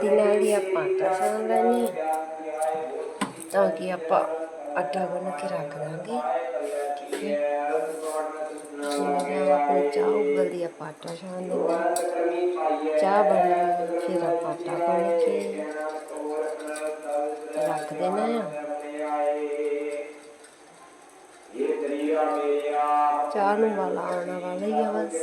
ਦੀ ਨਾਲ ਹੀ ਆਪਾਂ ਆਟਾ ਛਾਣ ਲੈਣੀ ਤਾਂ ਕਿ ਆਪਾਂ ਆਟਾ ਗੁੰਨ ਕੇ ਰੱਖ ਦਾਂਗੇ। ਠੀਕ ਹੈ ਜਿਵੇਂ ਚਾਹ ਉਬਲਦੀ ਆਪਾਂ ਆਟਾ ਛਾਣ ਲੈਂਦੇ ਚਾਹ ਬਣ ਫਿਰ ਆਪਾਂ ਆਟਾ ਗੁੰਨ ਕੇ ਰੱਖ ਦੇਣਾ ਆ ਚਾਹ ਨੂੰ ਵਾਲਾ ਆਉਣ ਵਾਲਾ ਹੀ ਆ ਬਸ।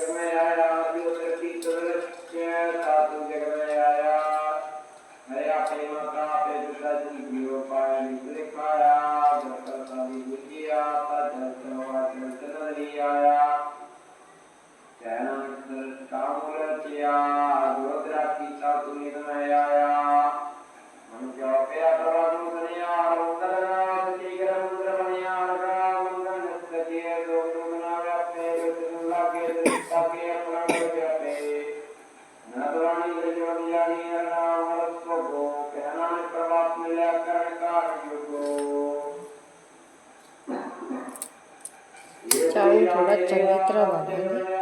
ਨੂੰ ਥੋੜਾ ਚੰਗੀ ਤਰ੍ਹਾਂ ਵਾਲਾਂਗੇ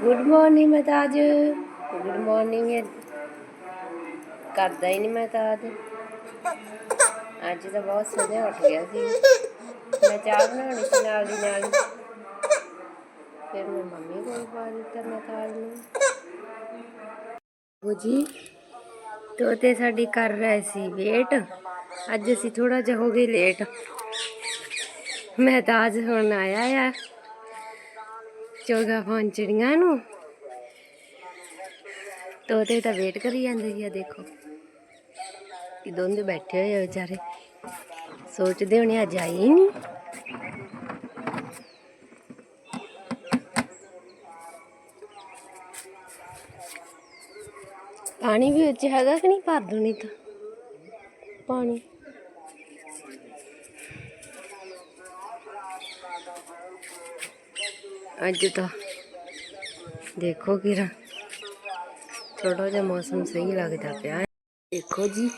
ਗੁੱਡ ਮਾਰਨਿੰਗ ਮਤਾਜ ਗੁੱਡ ਮਾਰਨਿੰਗ ਕਰਦਾ ਹੀ ਨਹੀਂ ਮੈਂ ਅੱਜ। ਤਾਂ ਬਹੁਤ ਸਵੇਰੇ ਉੱਠ ਗਿਆ ਸੀ। ਮੈਂ ਚਾਹ ਬਣਾਉਣੀ ਸੀ ਨਾਲ ਦੀ ਨਾਲ। ਫਿਰ ਮੈਂ ਮੰਮੀ ਕੋਲ ਪਾ ਦਿੱਤਾ ਮੈਂ ਨੂੰ। ਉਹ ਜੀ, ਤੋਤੇ ਸਾਡੀ ਕਰ ਰਹੇ ਸੀ ਵੇਟ। ਅੱਜ ਅਸੀਂ ਥੋੜਾ ਜਿਹਾ ਹੋ ਗਏ ਲੇਟ। ਮੈਂ ਹੁਣ ਆਇਆ ਆ। ਚੋਗਾ ਪਹੁੰਚੜੀਆਂ ਨੂੰ। ਤੋਤੇ ਤਾਂ ਵੇਟ ਕਰੀ ਜਾਂਦੇ ਸੀ ਆ ਦੇਖੋ। ਕਿ ਦੋਨੇ ਬੈਠੇ ਹੋਏ ਆ ਵਿਚਾਰੇ। ਸੋਚਦੇ ਹੋਣੇ ਅੱਜ ਆਈ ਹੀ ਨਹੀਂ ਪਾਣੀ ਵੀ ਉੱਚ ਹੈਗਾ ਕਿ ਨਹੀਂ? ਭਰ ਨਹੀਂ ਤਾਂ। ਪਾਣੀ। ਅੱਜ ਤਾਂ ਦੇਖੋ ਕਿਰਾ। ਥੋੜਾ ਜਿਹਾ ਮੌਸਮ ਸਹੀ ਲੱਗਦਾ ਪਿਆ ਦੇਖੋ ਜੀ,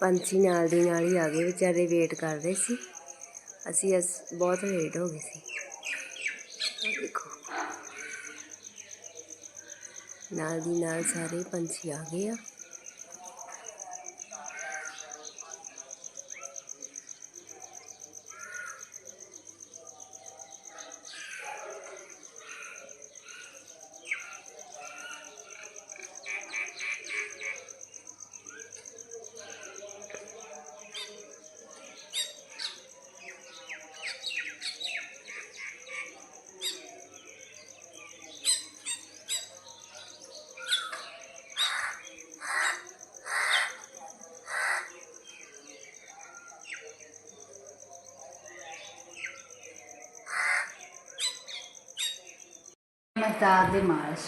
ਪੰਛੀ ਨਾਲ ਦੀ ਨਾਲ ਹੀ ਆ ਗਏ ਵਿਚਾਰੇ ਵੇਟ ਕਰ ਰਹੇ ਸੀ। ਅਸੀਂ ਅਸ, ਬਹੁਤ ਲੇਟ ਹੋ ਗਏ ਸੀ। ਦੇਖੋ। ਨਾਲ ਦੀ ਨਾਲ ਸਾਰੇ ਪੰਛੀ ਆ ਗਏ ਆ। ਮਹਿਤਾਬ ਦੇ ਮਾਲਸ਼।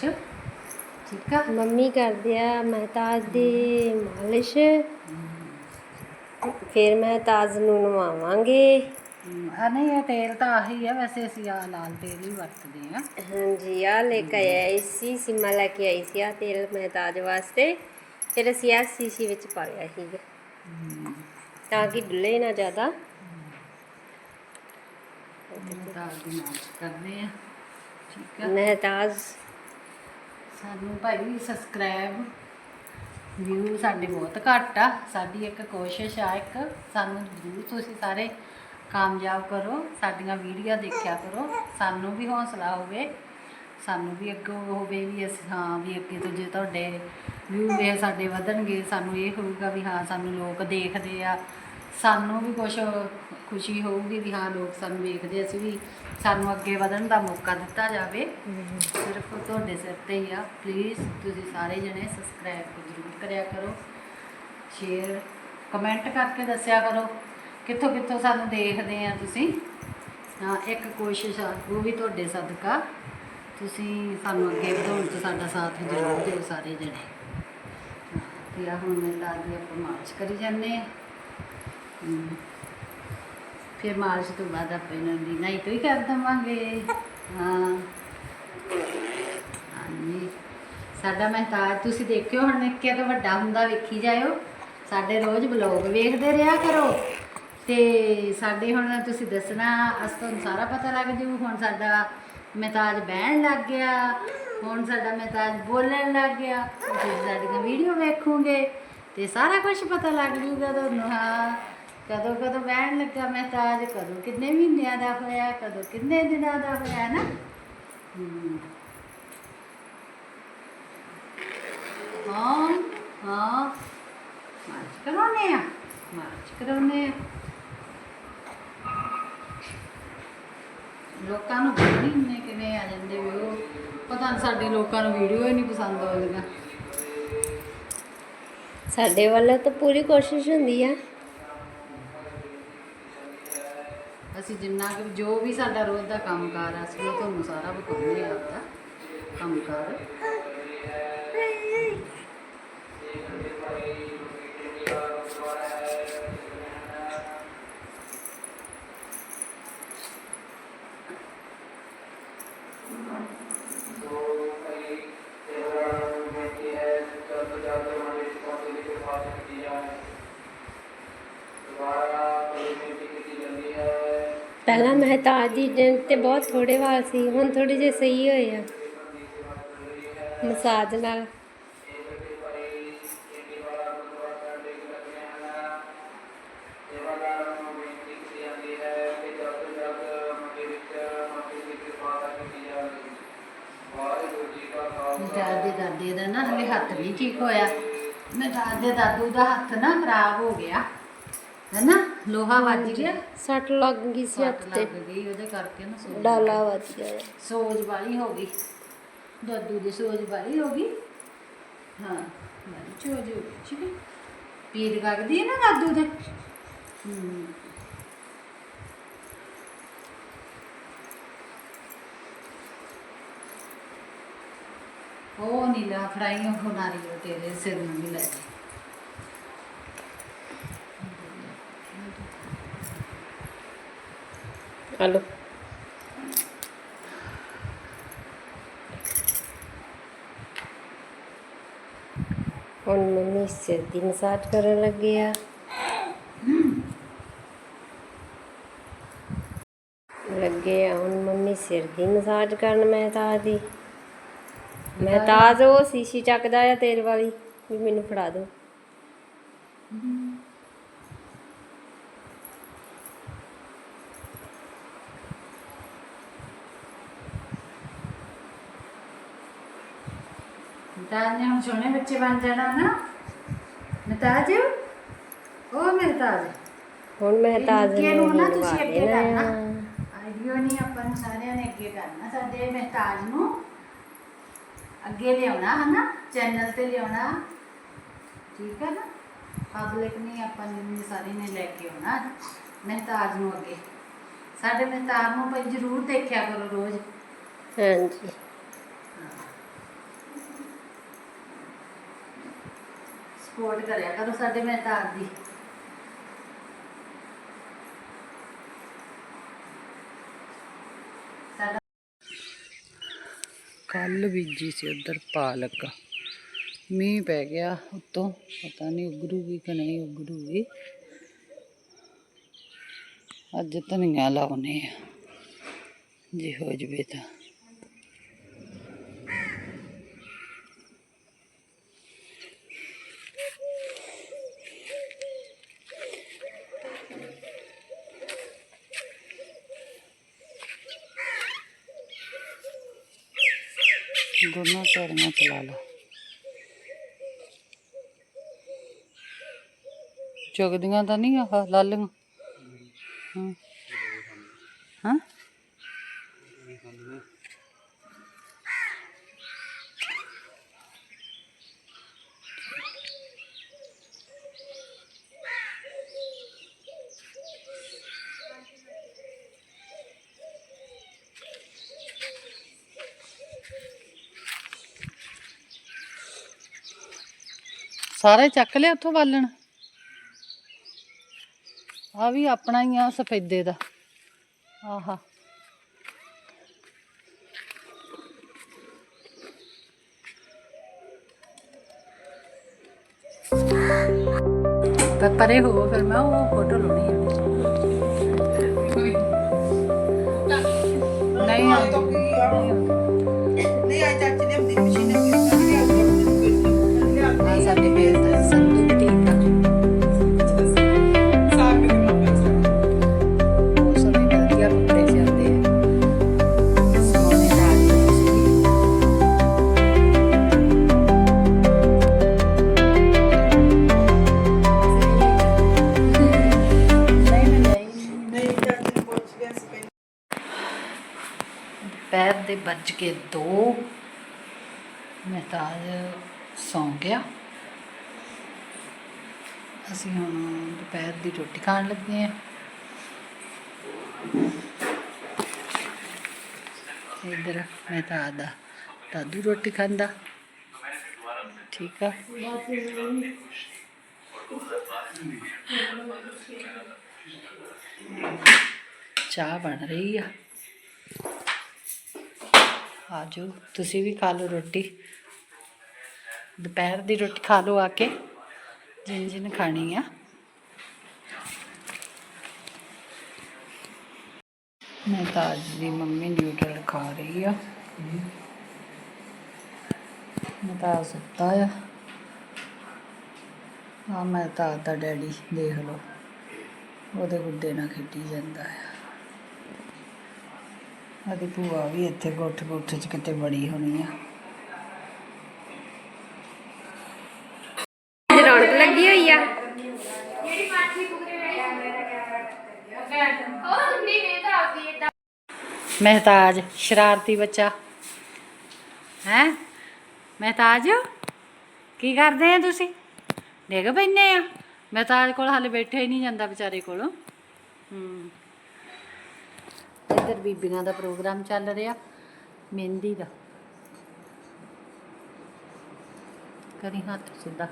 ਠੀਕ ਆ? ਮੰਮੀ ਕਰਦੇ ਆ ਮਹਿਤਾਜ ਦੀ ਮਾਲਿਸ਼। ਫਿਰ ਮਹਿਤਾਜ ਨੂੰ ਨਵਾਵਾਂਗੇ। ਆ ਨਹੀਂ ਇਹ ਤੇਲ ਤਾਂ ਆਹੀ ਆ ਵੈਸੇ ਅਸੀਂ ਆ ਲਾਲ ਤੇਲ ਹੀ ਵਰਤਦੇ ਆ। ਹਾਂਜੀ ਆ ਲੈ ਕੇ ਆਈ ਸੀ ਸਿਮਾ ਲੈ ਕੇ ਆਈ ਸੀ ਆ ਤੇਲ ਮਹਿਤਾਜ ਵਾਸਤੇ। ਫਿਰ ਅਸੀਂ ਆ ਸੀਸੀ ਵਿੱਚ ਪਾ ਲਿਆ ਸੀਗਾ। ਤਾਂ ਕਿ ਡੁੱਲੇ ਨਾ ਜ਼ਿਆਦਾ। ਮਹਿਤਾਬ ਦੀ ਮਾਲਸ਼ ਕਰਦੇ ਆ। ਠੀਕ ਆ। ਮਹਿਤਾਜ। ਸਾਨੂੰ ਭਾਈ ਸਬਸਕ੍ਰਾਈਬ ਵਿਊ ਸਾਡੇ ਬਹੁਤ ਘੱਟ ਆ। ਸਾਡੀ ਇੱਕ ਕੋਸ਼ਿਸ਼ ਆ ਇੱਕ ਸਾਨੂੰ ਜ਼ਰੂਰ ਤੁਸੀਂ ਸਾਰੇ ਕਾਮਯਾਬ ਕਰੋ ਸਾਡੀਆਂ ਵੀਡੀਓ ਦੇਖਿਆ ਕਰੋ। ਸਾਨੂੰ ਵੀ ਹੌਸਲਾ ਹੋਵੇ ਸਾਨੂੰ ਵੀ ਅੱਗੋਂ ਹੋਵੇ ਵੀ ਅਸੀਂ ਹਾਂ ਵੀ ਅੱਗੇ ਤੋਂ ਜੇ ਤੁਹਾਡੇ ਵਿਊ ਵੇ ਸਾਡੇ ਵਧਣਗੇ ਸਾਨੂੰ ਇਹ ਹੋਊਗਾ ਵੀ ਹਾਂ ਸਾਨੂੰ ਲੋਕ ਦੇਖਦੇ ਆ। ਸਾਨੂੰ ਵੀ ਕੁਝ ਖੁਸ਼ੀ ਹੋਊਗੀ ਵੀ ਹਾਂ ਲੋਕ ਸਾਨੂੰ ਵੇਖਦੇ ਅਸੀਂ ਵੀ ਸਾਨੂੰ ਅੱਗੇ ਵਧਣ ਦਾ ਮੌਕਾ ਦਿੱਤਾ ਜਾਵੇ। ਸਿਰਫ ਤੁਹਾਡੇ ਸਿਰ ਤੇ ਹੀ ਆ। ਪਲੀਜ਼ ਤੁਸੀਂ ਸਾਰੇ ਜਣੇ ਸਬਸਕ੍ਰਾਈਬ ਜ਼ਰੂਰ ਕਰਿਆ ਕਰੋ। ਸ਼ੇਅਰ ਕਮੈਂਟ ਕਰਕੇ ਦੱਸਿਆ ਕਰੋ ਕਿੱਥੋਂ ਕਿੱਥੋਂ ਸਾਨੂੰ ਦੇਖਦੇ ਆ ਤੁਸੀਂ। ਹਾਂ ਇੱਕ ਕੋਸ਼ਿਸ਼ ਆ ਉਹ ਵੀ ਤੁਹਾਡੇ ਸਦਕਾ। ਤੁਸੀਂ ਸਾਨੂੰ ਅੱਗੇ ਵਧਾਉਣ 'ਚ ਸਾਡਾ ਸਾਥ ਜ਼ਰੂਰ ਦਿਓ ਸਾਰੇ ਜਣੇ। ਹਾਂ, ਤੇ ਆ ਹੁਣ ਮੈਂ ਤਾਂ ਦੀ ਆਪਾਂ ਮਾਰਚ ਕਰੀ ਜਾਂਦੇ ਆ। ਫਿਰ ਮਾਰਚ ਤੋਂ ਬਾਅਦ ਆਪਾਂ ਇਹਨਾਂ ਦੀ ਨਹੀਂ ਤੋਂ ਹੀ ਕਰ ਦਵਾਂਗੇ। ਹਾਂ। ਹਾਂਜੀ। ਸਾਡਾ ਮਹਿਤਾਜ, ਤੁਸੀਂ ਦੇਖਿਓ ਹੁਣ ਨਿੱਕਿਆ ਤੋਂ ਵੱਡਾ ਹੁੰਦਾ, ਵੇਖੀ ਜਾਇਓ। ਸਾਡੇ ਰੋਜ਼ ਬਲੌਗ ਵੇਖਦੇ ਰਿਹਾ ਕਰੋ। ਤੇ ਸਾਡੇ ਹੁਣ ਤੁਸੀਂ ਦੱਸਣਾ, ਅਸ ਤੁਹਾਨੂੰ ਸਾਰਾ ਪਤਾ ਲੱਗ ਜੂ, ਹੁਣ ਸਾਡਾ ਮਹਿਤਾਜ ਬਹਿਣ ਲੱਗ ਗਿਆ। ਹੁਣ ਸਾਡਾ ਮਹਿਤਾਜ ਬੋਲਣ ਲੱਗ ਗਿਆ। ਤੁਸੀਂ ਸਾਡੀਆਂ ਵੀਡੀਓ ਵੇਖੋਗੇ ਤੇ ਸਾਰਾ ਕੁਝ ਪਤਾ ਲੱਗ ਜੂਗਾ ਤੁਹਾਨੂੰ, ਹਾਂ। ਕਦੋਂ ਕਦੋਂ ਬਹਿਣ ਲੱਗਾ ਮਹਿਤਾਜ ਕਦੋਂ ਕਿੰਨੇ ਮਹੀਨਿਆਂ ਦਾ ਹੋਇਆ, ਕਦੋਂ ਕਿੰਨੇ ਦਿਨਾਂ ਦਾ ਹੋਇਆ ਨਾ। ਹਾਂ। ਹਾਂ ਮਾਰਚ ਕਰਾਉਣੇ ਆ, ਮਾਰਚ ਕਰਾਉਣੇ ਆ। ਲੋਕਾਂ ਨੂੰ ਮਹੀਨੇ ਕਿਵੇਂ ਆ ਜਾਂਦੇ ਵੀ ਉਹ, ਪਤਾ ਨਹੀਂ ਸਾਡੇ ਲੋਕਾਂ ਨੂੰ ਵੀਡੀਓ ਹੀ ਨਹੀਂ ਪਸੰਦ ਆਉਂਦੀਆਂ। ਸਾਡੇ ਵੱਲੋਂ ਤਾਂ ਪੂਰੀ ਕੋਸ਼ਿਸ਼ ਹੁੰਦੀ ਆ। ਅਸੀਂ ਜਿੰਨਾ ਕਿ ਜੋ ਵੀ ਸਾਡਾ ਰੋਜ਼ ਦਾ ਕੰਮਕਾਰ ਆ, ਅਸੀਂ ਉਹ ਤੁਹਾਨੂੰ ਸਾਰਾ ਬਤਾਉਂਦੇ ਆ ਆਪਦਾ ਕੰਮਕਾਰ। ਪਹਿਲਾਂ ਦੀ ਦਿਨ ਤੇ ਬਹੁਤ ਥੋੜੇ ਵਾਲ ਸੀ, ਹੁਣ ਥੋੜੇ ਜਿਹੇ ਸਹੀ ਹੋਏ ਆ। ਮਸਾਜ ਨਾਲ। ਦਾਦੇ ਦਾਦੇ ਦਾ ਨਾ ਹਲੇ ਹੱਥ ਨਹੀਂ ਠੀਕ ਹੋਇਆ। ਮੈਂ ਦਾਦੇ ਦਾਦੂ ਦਾ ਹੱਥ ਨਾ ਖਰਾਬ ਹੋ ਗਿਆ। ਹੈਨਾ? ਲੋਹਾ ਵੱਜ ਗਿਆ। ਸੱਟ ਲੱਗ ਗਈ ਸੀ ਹੱਥ ਤੇ। ਲੱਗ ਗਈ ਉਹਦੇ ਕਰਕੇ ਨਾ ਸੋਜ ਡਾਲਾ ਵੱਜ ਗਿਆ। ਸੋਜ ਵਾਲੀ ਹੋ ਗਈ। ਦਾਦੂ ਦੀ ਸੋਜ ਵਾਲੀ ਹੋ ਗਈ। ਹਾਂ ਵਾਲੀ ਸੋਜ ਹੋ ਗਈ ਠੀਕ ਹੈ। ਪੀੜ ਵਗਦੀ ਹੈ ਨਾ ਦਾਦੂ ਦੇ। ਹੂੰ। ਉਹ ਨੀਲਾ ਫੜਾਈ ਉਹ ਨਾਰੀਅਲ ਤੇਰੇ ਸਿਰ ਨੂੰ ਵੀ ਲੈ ਜਾ ਹਲੋ ਹੁਣ ਮੰਮੀ ਸਿਰ ਦੀ ਮਸਾਜ ਕਰਨ ਲੱਗੇ ਆ। ਲੱਗੇ ਆ, ਹੁਣ ਮੰਮੀ ਸਿਰ ਦੀ ਮਸਾਜ ਕਰਨ ਮਹਿਤਾਜ ਦੀ ਮਹਿਤਾਜ ਉਹ ਸੀਸੀ ਚੱਕਦਾ ਆ ਤੇਲ ਵਾਲੀ, ਵੀ ਮੈਨੂੰ ਫੜਾ ਦਿਓ। ਮਤਾਜ ਨੇ ਹੁਣ ਸੋਹਣੇ ਬੱਚੇ ਬਣ ਜਾਣਾ ਨਾ। ਮਤਾਜ ਉਹ ਮਤਾਜ ਹੁਣ ਮਹਿਤਾਜ ਨੂੰ ਨੂੰ ਨਾ ਤੁਸੀਂ ਅੱਗੇ ਕਰਨਾ। ਆਈਡੀਓ ਨਹੀਂ ਆਪਾਂ ਨੂੰ ਸਾਰਿਆਂ ਨੇ ਅੱਗੇ ਕਰਨਾ। ਸਾਡੇ ਮਹਿਤਾਜ ਨੂੰ ਅੱਗੇ ਲਿਆਉਣਾ ਹਨਾ? ਚੈਨਲ ਤੇ ਲਿਆਉਣਾ। ਠੀਕ ਹੈ ਨਾ? ਪਬਲਿਕ ਨਹੀਂ ਆਪਾਂ ਨੇ ਸਾਰੇ ਨੇ ਲੈ ਕੇ ਆਉਣਾ। ਮਹਿਤਾਜ ਨੂੰ ਅੱਗੇ। ਸਾਡੇ ਮਹਿਤਾਜ ਨੂੰ ਭਾਈ ਜ਼ਰੂਰ ਦੇਖਿਆ ਕਰੋ ਰੋਜ਼। ਹਾਂਜੀ। ਸਪੋਰਟ ਕਰਿਆ ਕਰੋ ਸਾਡੇ ਮਹਿਤਾਜ ਦੀ। ਕੱਲ ਬੀਜੀ ਸੀ ਉਧਰ ਪਾਲਕ। ਮੀਂਹ ਪੈ ਗਿਆ ਉੱਤੋਂ, ਪਤਾ ਨਹੀਂ ਉਗਰੂਗੀ ਕਿ ਨਹੀਂ ਉਗਰੂਗੀ। ਅੱਜ ਧਨੀਆ ਲਾਉਨੇ ਆ। ਜੇ ਹੋ ਜਵੇ ਤਾਂ। ਦੋਨੋਂ ਪੈੜੀਆਂ ਚਲਾ ਲਓ ਚੁਗਦੀਆਂ ਤਾਂ ਨਹੀਂ ਆਹ ਲਾਲੀਆਂ ਹਾਂ ਹਾਂ ਸਾਰੇ ਚੱਕ ਲਿਆ ਉੱਥੋਂ ਬਾਲਣ? ਆ ਵੀ ਆਪਣਾ ਹੀ ਆ ਸਫੇਦੇ ਦਾ। ਆਹਾ। ਪਰ ਪਰੇ ਹੋ ਫਿਰ ਮੈਂ ਉਹ ਫੋਟੋ ਲਾਉਣੀ ਆ। ਨਹੀਂ ਆਉਂਦੀ। ਦੇ ਵੱਜ ਕੇ ਦੋ। ਮੈਂ ਤਾਂ ਸੌਂ ਗਿਆ। ਅਸੀਂ ਹੁਣ ਦੁਪਹਿਰ ਦੀ ਰੋਟੀ ਖਾਣ ਲੱਗੇ ਹਾਂ। ਇਧਰ ਮੈਂ ਤਾਂ ਆਦਾ ਦਾਦੂ ਰੋਟੀ ਖਾਂਦਾ। ਠੀਕ ਆ। ਚਾਹ ਬਣ ਰਹੀ ਆ। ਆਜੋ, ਤੁਸੀਂ ਵੀ ਖਾ ਲਓ ਰੋਟੀ। ਦੁਪਹਿਰ ਦੀ ਰੋਟੀ ਖਾ ਲਓ ਆ ਕੇ, ਜਿੰਨ ਜਿੰਨ ਖਾਣੀ ਆ। ਮੈਂ ਤਾਂ ਅੱਜ ਦੀ ਮੰਮੀ ਨਿਊਡਲ ਖਾ ਰਹੀ ਆ। ਮੈਂ ਤਾਂ ਸੁੱਤਾ ਆ। ਆ ਮੈਂ ਤਾਂ ਦਾ ਡੈਡੀ ਦੇਖ ਲਓ। ਉਹਦੇ ਗੁੱਡੇ ਨਾਲ ਖੇਡੀ ਜਾਂਦਾ ਆ। ਆਦੀ ਭੂਆ ਵੀ ਇੱਥੇ ਗੁੱਠ ਗੁੱਠ ਚ ਕਿਤੇ ਬੜੀ ਹੋਣੀ ਆ। ਰੌਣਕ ਲੱਗੀ ਹੋਈ ਆ। ਮਹਿਤਾਜ ਸ਼ਰਾਰਤੀ ਬੱਚਾ। ਹੈ? ਮਹਿਤਾਜ ਕੀ ਕਰਦੇ ਆ ਤੁਸੀਂ? ਡਿੱਗ ਪੈਨੇ ਆ। ਮਹਿਤਾਜ ਕੋਲ ਹਾਲੇ ਬੈਠੇ ਹੀ ਨਹੀਂ ਜਾਂਦਾ ਵਿਚਾਰੇ ਕੋਲੋਂ। ਹੂੰ। ਇੱਧਰ ਬੀਬੀਆਂ ਦਾ ਪ੍ਰੋਗਰਾਮ ਚੱਲ ਰਿਹਾ ਮਹਿੰਦੀ ਦਾ। ਕਰੀ ਹੱਥ ਸਿੱਧਾ।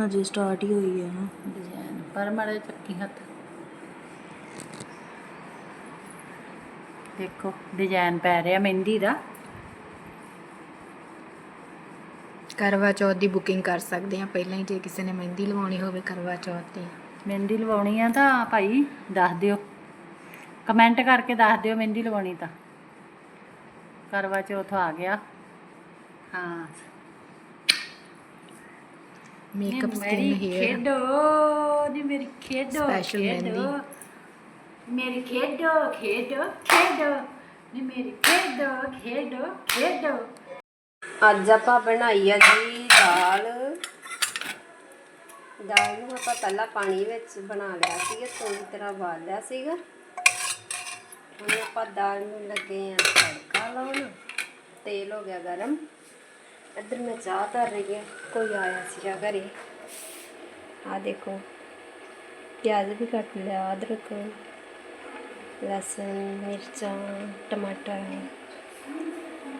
ਹਜੇ ਸਟਾਰਟ ਹੀ ਹੋਈ ਹੈ ਨਾ। ਡਿਜ਼ਾਈਨ ਪਰ ਮਾੜੇ ਚੱਕੀ ਹੱਥ। ਦੇਖੋ ਡਿਜ਼ਾਈਨ ਪੈ ਰਿਹਾ ਮਹਿੰਦੀ ਦਾ। ਕਰਵਾ ਚੌਥ ਦੀ ਬੁਕਿੰਗ ਕਰ ਸਕਦੇ ਆ ਪਹਿਲਾਂ ਹੀ ਜੇ ਕਿਸੇ ਨੇ ਮਹਿੰਦੀ ਲਵਾਉਣੀ ਹੋਵੇ ਕਰਵਾ ਚੌਥ ਤੇ। ਮਹਿੰਦੀ ਲਵਾਉਣੀ ਆ ਤਾਂ ਭਾਈ ਦੱਸ ਦਿਓ। ਕਮੈਂਟ ਕਰਕੇ ਦੱਸ ਦਿਓ ਮਹਿੰਦੀ ਲਵਾਉਣੀ ਤਾਂ। ਕਰਵਾ ਚੌਥ ਆ ਗਿਆ। ਹਾਂ। ਮੇਕਅਪ ਸਕਿਨ ਮੇਰੀ ਹੇਅਰ ਖੇਡੋ ਨੀ ਮੇਰੀ ਖੇਡੋ ਖੇਡੋ। ਮਹਿੰਦੀ। ਮੇਰੀ ਖੇਡੋ ਖੇਡੋ ਖੇਡੋ। ਨੀ ਮੇਰੀ ਖੇਡੋ ਖੇਡੋ ਖੇਡੋ। ਅੱਜ ਆਪਾਂ ਬਣਾਈ ਆ ਜੀ ਦਾਲ ਨੂੰ ਆਪਾਂ ਪਹਿਲਾਂ ਪਾਣੀ ਵਿੱਚ ਬਣਾ ਲਿਆ ਸੀਗਾ ਚੰਗੀ ਤਰ੍ਹਾਂ ਉਬਾਲ ਲਿਆ ਸੀਗਾ। ਹੁਣ ਆਪਾਂ ਦਾਲ ਨੂੰ ਲੱਗੇ ਆ ਤੜਕਾ ਲਾਉਣ, ਤੇਲ ਹੋ ਗਿਆ ਗਰਮ। ਇੱਧਰ ਮੈਂ ਚਾਹ ਧਰ ਰਹੀ ਹਾਂ, ਕੋਈ ਆਇਆ ਸੀਗਾ ਘਰੇ। ਆ ਦੇਖੋ, ਪਿਆਜ਼ ਵੀ ਕੱਟ ਲਿਆ, ਅਦਰਕ, ਲਸਣ, ਮਿਰਚਾਂ, ਟਮਾਟਰ।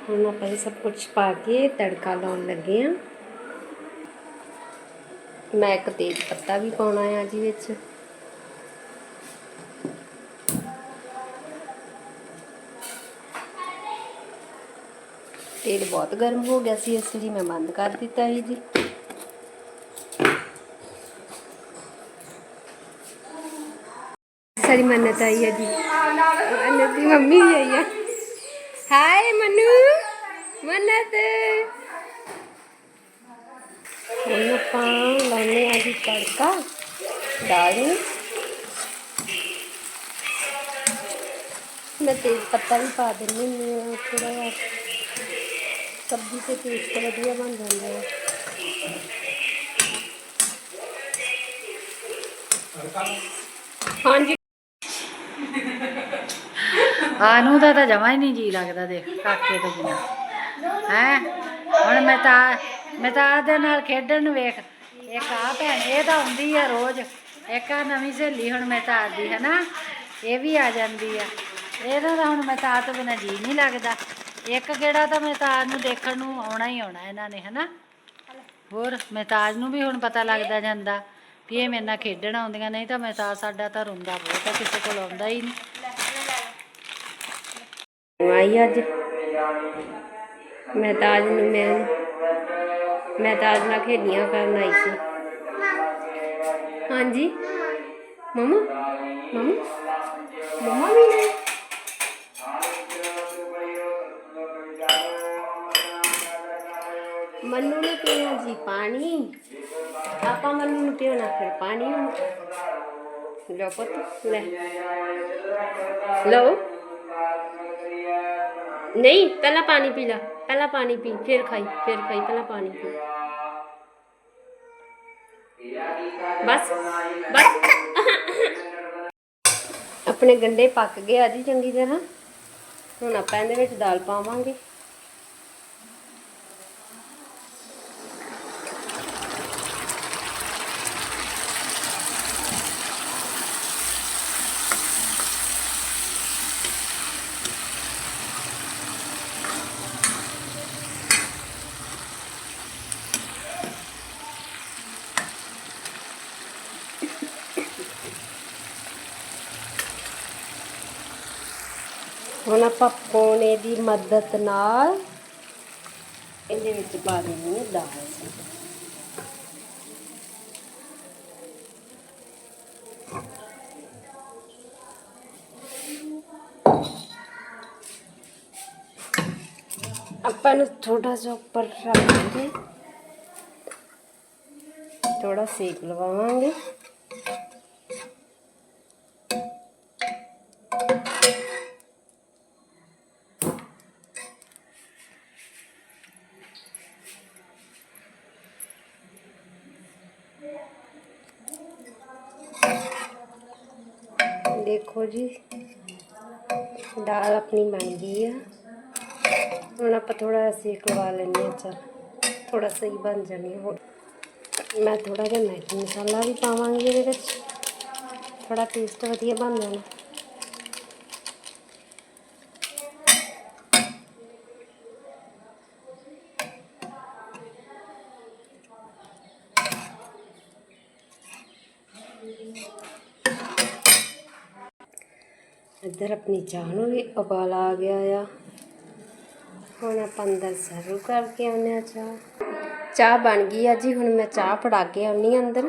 ਹੁਣ ਆਪਾਂ ਇਹ ਸਭ ਕੁਝ ਪਾ ਕੇ ਤੜਕਾ ਲਾਉਣ ਲੱਗੇ ਆ। ਮੈਂ ਇੱਕ ਤੇਜ ਪੱਤਾ ਵੀ ਪਾਉਣਾ ਆ ਜੀ ਵਿੱਚ। ਤੇਲ ਬਹੁਤ ਗਰਮ ਹੋ ਗਿਆ ਸੀ, ਇਸ ਲਈ ਮੈਂ ਬੰਦ ਕਰ ਦਿੱਤਾ ਸੀ ਜੀ। ਸਾਰੀ ਮੰਨਤ ਆਈ ਹੈ ਜੀ। ਮੰਨਤ ਦੀ ਮੰਮੀ ਆਈ ਹੈ ਹਾਏ ਮਨੂ, ਮੰਨਤ। ਹੁਣ ਆਪਾਂ ਲਾਉਂਦੇ ਆ ਜੀ ਤੜਕਾ, ਦਾਲ ਨੂੰ। ਮੈਂ ਤੇਜ਼ ਪੱਤਾ ਵੀ ਪਾ ਦਿੰਦੀ ਹਾਂ ਥੋੜਾ ਜਿਹਾ। ਸਬਜ਼ੀ ਤੇ ਟੇਸਟ ਵਧੀਆ ਬਣ ਜਾਂਦਾ ਹੈ। ਹਾਂਜੀ। ਆਨੂ ਦਾ ਤਾਂ ਜਮਾ ਹੀ ਨਹੀਂ ਜੀ ਲੱਗਦਾ ਦੇਖ, ਕਾਕੇ ਤੋਂ ਬਿਨਾ। ਹੈ? ਹੁਣ ਮੈਂ ਤਾਂ ਮੈਂ ਤਾਂ ਆਹ ਦੇ ਨਾਲ ਖੇਡਣ ਨੂੰ ਵੇਖ, ਇੱਕ ਆ ਭੈਣ, ਇਹ ਤਾਂ ਹੁੰਦੀ ਆ ਰੋਜ਼। ਇੱਕ ਆ ਨਵੀਂ ਸਹੇਲੀ ਹੁਣ ਮੈਂ ਤਾਂ ਦੀ ਹੈ ਨਾ ਇਹ ਵੀ ਆ ਜਾਂਦੀ ਆ। ਇਹਦਾ ਤਾਂ ਹੁਣ ਮੈਂ ਤਾਂ ਤੋਂ ਬਿਨਾ ਜੀ ਨਹੀਂ ਲੱਗਦਾ। ਇੱਕ ਕਿਹੜਾ ਤਾਂ ਮੈਂ ਨੂੰ ਦੇਖਣ ਨੂੰ ਆਉਣਾ ਹੀ ਆਉਣਾ ਇਹਨਾਂ ਨੇ, ਹਨਾ? ਹੋਰ ਮਹਿਤਾਜ ਨੂੰ ਵੀ ਹੁਣ ਪਤਾ ਲੱਗਦਾ ਜਾਂਦਾ ਵੀ ਇਹ ਮੇਰੇ ਨਾਲ ਖੇਡਣ ਆਉਂਦੀਆਂ, ਨਹੀਂ ਤਾਂ ਮਹਿਤਾਜ ਸਾਡਾ ਤਾਂ ਰੋਂਦਾ ਬਹੁਤ ਆ, ਕਿਸੇ ਕੋਲ ਆਉਂਦਾ ਹੀ ਨਹੀਂ। ਆਈ ਅੱਜ। ਮਹਿਤਾਜ ਨੂੰ, ਮੈਂ ਮੈਂ ਤਾਜ ਨਾਲ ਖੇਡੀਆਂ ਕਰਨ ਆਈ ਸੀ। ਹਾਂਜੀ? ਮਮਾ? ਮਮਾ? ਮਮਾ ਵੀ ਨੇ? ਮੰਨੂ ਨੇ ਪੀਣਾ ਜੀ ਪਾਣੀ। ਆਪਾਂ ਮੰਨੂ ਨੂੰ ਪੀਣਾ ਫਿਰ ਪਾਣੀ। ਲਓ ਪੁੱਤ, ਲੈ। ਲਓ। ਨਹੀਂ, ਪਹਿਲਾਂ ਪਾਣੀ ਪੀ ਲਾ। ਪਹਿਲਾਂ ਪਾਣੀ ਪੀ, ਫਿਰ ਖਾਈ ਫਿਰ ਖਾਈ, ਪਹਿਲਾਂ ਪਾਣੀ ਪੀ। ਬਸ ਬਸ। ਆਪਣੇ ਗੰਡੇ ਪੱਕ ਗਏ ਆ ਜੀ ਚੰਗੀ ਤਰ੍ਹਾਂ। ਹੁਣ ਆਪਾਂ ਇਹਦੇ ਵਿੱਚ ਦਾਲ ਪਾਵਾਂਗੇ ਹੁਣ ਆਪਾਂ ਪੋਣੇ ਦੀ ਮਦਦ ਨਾਲ। ਇਹਦੇ ਵਿੱਚ ਪਾ ਦੇਣੀ ਹੈ ਦਾਲ ਆਪਾਂ ਨੂੰ ਥੋੜਾ ਜਿਹਾ ਉੱਪਰ ਰੱਖਾਂਗੇ ਥੋੜਾ ਸੇਕ ਲਵਾਵਾਂਗੇ। ਜੀ। ਦਾਲ ਆਪਣੀ ਬਣ ਗਈ ਆ। ਹੁਣ ਆਪਾਂ ਥੋੜਾ ਸੇਕ ਲਵਾ ਲੈਂਦੇ ਹਾਂ ਚਲ ਥੋੜਾ ਸਹੀ ਬਣ ਜਾਣੀ ਹੋਰ। ਮੈਂ ਥੋੜਾ ਜਿਹਾ ਮੈਗੀ ਮਸਾਲਾ ਵੀ ਪਾਵਾਂਗੀ ਇਹਦੇ ਵਿੱਚ। ਥੋੜਾ ਟੇਸਟ ਵਧੀਆ ਬਣ ਜਾਣਾ। ਇੱਧਰ ਆਪਣੀ ਚਾਹ ਨੂੰ ਵੀ ਉਬਾਲ ਆ ਗਿਆ ਆ। ਹੁਣ ਆਪਾਂ ਅੰਦਰ ਸਰਵ ਕਰਕੇ ਆਉਂਦੇ ਆ ਚਾਹ। ਚਾਹ ਬਣ ਗਈ ਆ ਜੀ, ਹੁਣ ਮੈਂ ਚਾਹ ਫੜਾ ਕੇ ਆਉਣੀ ਆ ਅੰਦਰ।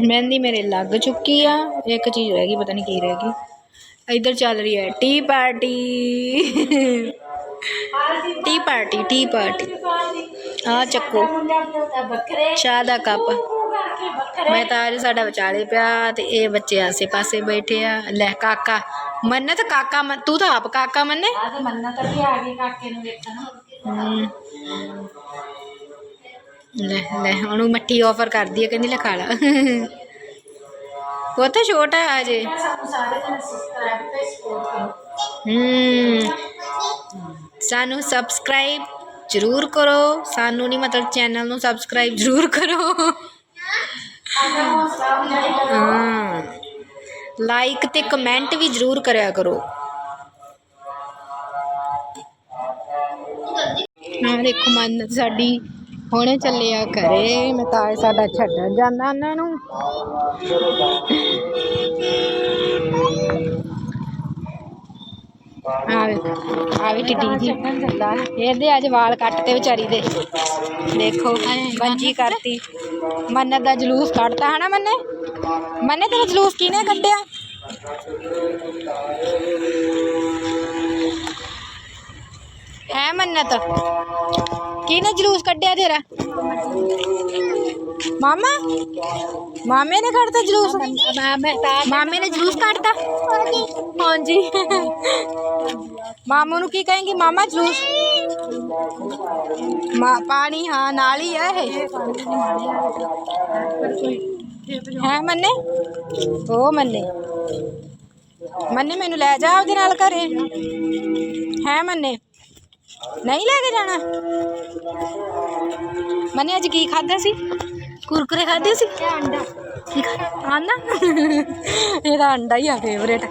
ਮਹਿੰਦੀ ਮੇਰੇ ਲੱਗ ਚੁੱਕੀ ਆ, ਇੱਕ ਚੀਜ਼ ਰਹਿ ਗਈ, ਪਤਾ ਨਹੀਂ ਕੀ ਰਹਿ ਗਈ। ਇੱਧਰ ਚੱਲ ਰਹੀ ਹੈ tea party tea party tea party ਆ ਚੱਕੋ। ਚਾਹ ਦਾ ਕੱਪ। ਮੈਂ ਤਾਂ ਅੱਜ ਸਾਡਾ ਵਿਚਾਲੇ ਪਿਆ ਤੇ ਇਹ ਬੱਚੇ ਆਸੇ ਪਾਸੇ ਬੈਠੇ ਆ। ਲੈ ਕਾਕਾ ਮੰਨਤ ਕਾਕਾ ਮੰਨ- ਤੂੰ ਤਾਂ ਆਪ ਕਾਕਾ ਮੰਨੇ? ਆ ਤੇ ਮੰਨਤ ਵੀ ਆ ਗਈ ਕਾਕੇ ਨੂੰ ਵੇਖਣ। ਹਮ। ਲੈ ਲੈ ਉਹਨੂੰ ਮੱਠੀ ਆਫਰ ਕਰਦੀ ਹੈ ਕਹਿੰਦੀ ਲੈ ਖਾ ਲਾ। ਉਹ ਤਾਂ ਛੋਟਾ ਹੈ ਅਜੇ ਸਾਨੂੰ ਸਾਰੇ ਜਣੇ ਸਬਸਕ੍ਰਾਈਬ ਤੇ ਸਪੋਰਟ ਕਰੋ। ਹਮ ਸਾਨੂੰ ਸਬਸਕ੍ਰਾਈਬ ਜ਼ਰੂਰ ਕਰੋ। ਸਾਨੂੰ ਨਹੀਂ ਮਤਲਬ ਚੈਨਲ ਨੂੰ ਸਬਸਕ੍ਰਾਈਬ ਜ਼ਰੂਰ ਕਰੋ। ਹਾਂ। ਲਾਈਕ ਤੇ ਕਮੈਂਟ ਵੀ ਜ਼ਰੂਰ ਕਰਿਆ ਕਰੋ। ਹਾਂ ਦੇਖੋ ਮਨ ਸਾਡੀ ਹੁਣੇ ਚੱਲੇ ਆ ਘਰੇ। ਮੈਂ ਤਾਂ ਸਾਡਾ ਛੱਡਣ ਜਾਂਦਾ ਉਹਨਾਂ ਨੂੰ। ਆਵੇ ਆਵੇ ਕਿੱਡੀ ਜੀ। ਇਹਦੇ ਅੱਜ ਵਾਲ ਕੱਟ ਵਿਚਾਰੀ ਦੇ। ਦੇਖੋ ਬੰਜੀ ਕਰਤੀ। ਮੰਨਤ ਦਾ ਜਲੂਸ ਕੱਢਤਾ ਹਨਾ ਮੰਨੇ? ਮੰਨੇ ਤੇਰਾ ਜਲੂਸ ਕਿਨੇ ਕੱਢਿਆ? ਹੈ ਮੰਨਤ? ਕਿਹਨੇ ਜਲੂਸ ਕੱਢਿਆ ਤੇਰਾ? ਮਾਮਾ ਮਾਮੇ ਨੇ ਕੱਢਤਾ ਜਲੂਸ ਮਾਮੇ ਨੇ ਜਲੂਸ ਕੱਢਤਾ ਹਾਂਜੀ ਮਾਮੂ ਨੂੰ ਕੀ ਕहेंगे ਮਾਮਾ ਜਲੂਸ ਮਾ ਪਾਣੀ ਹਾਂ ਨਾਲ ਹੀ ਹੈ ਇਹ ਹੈ ਮੰਨੇ ਉਹ ਮੰਨੇ ਮੰਨੇ ਮੈਨੂੰ ਲੈ ਜਾ ਉਹਦੇ ਨਾਲ ਘਰੇ ਹੈ ਮੰਨੇ ਨਹੀਂ ਲੈ ਕੇ ਜਾਣਾ ਮੰਨੇ ਅੱਜ ਕੀ ਖਾਦਾ ਸੀ ਕੁਰਕਰੇ ਖਾਦੇ ਸੀ ਅੰਡਾ ਕੀ ਖਾਦਾ ਆਂਡਾ ਇਹਦਾ ਅੰਡਾ ਹੀ ਆ ਫੇਵਰੇਟ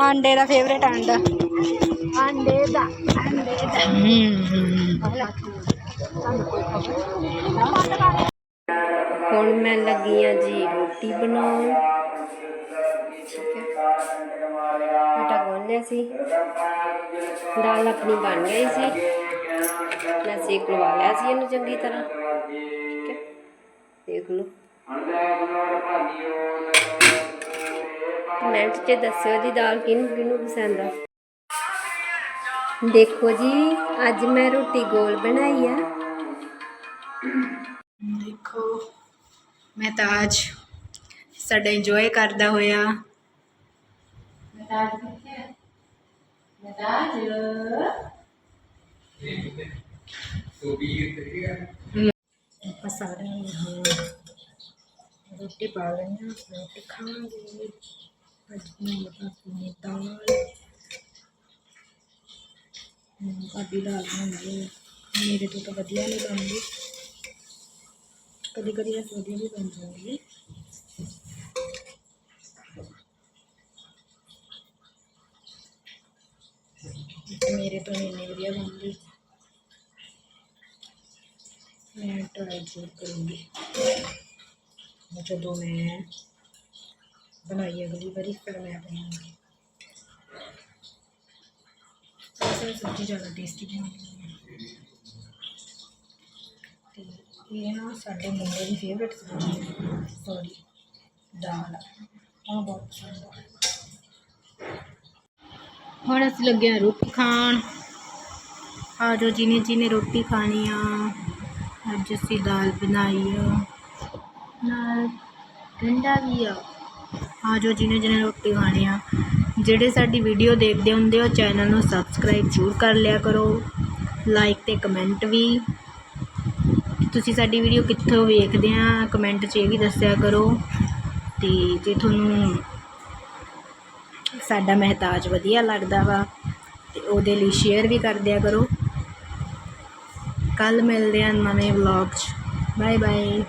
ਆਂਡੇ ਦਾ ਫੇਵਰੇਟ ਅੰਡਾ ਆਂਡੇ ਦਾ ਆਂਡੇ ਦਾ ਹੁਣ ਮੈਂ ਲੱਗੀ ਆ ਜੀ ਰੋਟੀ ਬਣਾਉਣ ਠੀਕ ਹੈ ਆਟਾ ਗੁੰਨ ਲਿਆ ਸੀ ਦਾਲ ਆਪਣੀ ਬਣ ਗਈ ਸੀ ਮੈਂ ਸੇਕ ਲਵਾ ਦੇਖ ਲਓ। ਕਮੈਂਟ 'ਚ ਦੱਸਿਓ ਦੀ ਦਾਲ ਕਿਹਨੂੰ ਕਿਹਨੂੰ ਪਸੰਦ ਆ? ਦੇਖੋ ਜੀ ਅੱਜ ਮੈਂ ਰੋਟੀ ਗੋਲ ਬਣਾਈ ਆ। ਦੇਖੋ ਮੈਂ ਤਾਂ ਅੱਜ ਸਾਡਾ ਇੰਜੋਏ ਕਰਦਾ ਹੋਇਆ। ਮਤਾਜ ਕਿੱਥੇ ਹੈ ਮਤਾਜ ਆਪਾਂ ਸਾਰਿਆਂ ਨੇ ਹੁਣ ਰੋਟੀ ਪਾ ਲੈਣਾ ਰੋਟੀ ਖਾਵਾਂਗੇ ਅੱਜ ਮੈਂ ਆਪਣੀ ਦਾਲ। ਹਮ, ਭਾਬੀ ਦਾਲ ਬਣਾਉਂਦੀ ਮੇਰੇ ਤੋਂ ਤਾਂ ਵਧੀਆ ਨਹੀਂ ਬਣਦੀ। ਕਦੀ ਕਦੀ ਇਹ ਵਧੀਆ ਵੀ ਬਣ ਜਾਂਦੀ ਹੈ ਤੇ ਮੇਰੇ ਤੋਂ ਨਹੀਂ ਇੰਨੀ ਵਧੀਆ ਬਣਦੀ ਮੈਂ ਟਰਾਈ ਜ਼ਰੂਰ ਕਰੂੰਗੀ ਜਦੋਂ ਮੈਂ ਬਣਾਈ ਅਗਲੀ ਵਾਰੀ ਫਿਰ ਮੈਂ ਬਣਾਉਂਗੀ ਵੈਸੇ ਸਬਜ਼ੀ ਜ਼ਿਆਦਾ ਟੇਸਟੀ ਬਣਦੀ ਹੈ ਤੇ ਇਹ ਨਾ ਸਾਡੇ ਮੁੰਡੇ ਦੀ ਫੇਵਰਟ ਸਬਜ਼ੀ ਹੈ ਸੌਰੀ ਦਾਲ ਉਹ ਬਹੁਤ ਪਸੰਦ ਹੈ ਹੁਣ ਅਸੀਂ ਲੱਗੇ ਹਾਂ ਰੋਟੀ ਖਾਣ ਆ ਜੋ ਜਿਹਨੇ ਜਿਹਨੇ ਰੋਟੀ ਖਾਣੀ ਆ ਅੱਜ ਅਸੀਂ ਦਾਲ ਬਣਾਈ ਆ। ਨਾਲ ਠੰਡਾ ਵੀ ਆ। ਆ ਜੋ ਜਿਹਨੇ ਜਿਹਨੇ ਰੋਟੀ ਖਾਣੀ ਆ। ਜਿਹੜੇ ਸਾਡੀ ਵੀਡੀਓ ਦੇਖਦੇ ਹੁੰਦੇ ਹੋ ਚੈਨਲ ਨੂੰ ਸਬਸਕ੍ਰਾਈਬ ਜ਼ਰੂਰ ਕਰ ਲਿਆ ਕਰੋ। ਲਾਈਕ ਤੇ ਕਮੈਂਟ ਵੀ। ਤੁਸੀਂ ਸਾਡੀ ਵੀਡੀਓ ਕਿੱਥੋਂ ਵੇਖਦੇ ਆ ਕਮੈਂਟ 'ਚ ਇਹ ਵੀ ਦੱਸਿਆ ਕਰੋ। ਤੇ ਜੇ ਤੁਹਾਨੂੰ ਸਾਡਾ ਮਹਿਤਾਜ ਵਧੀਆ ਲੱਗਦਾ ਵਾ ਤੇ ਉਹਦੇ ਲਈ ਸ਼ੇਅਰ ਵੀ ਕਰ ਦਿਆ ਕਰੋ। ਕੱਲ ਮਿਲਦੇ ਹਾਂ ਨਵੇਂ ਵਲੌਗ 'ਚ। Bye bye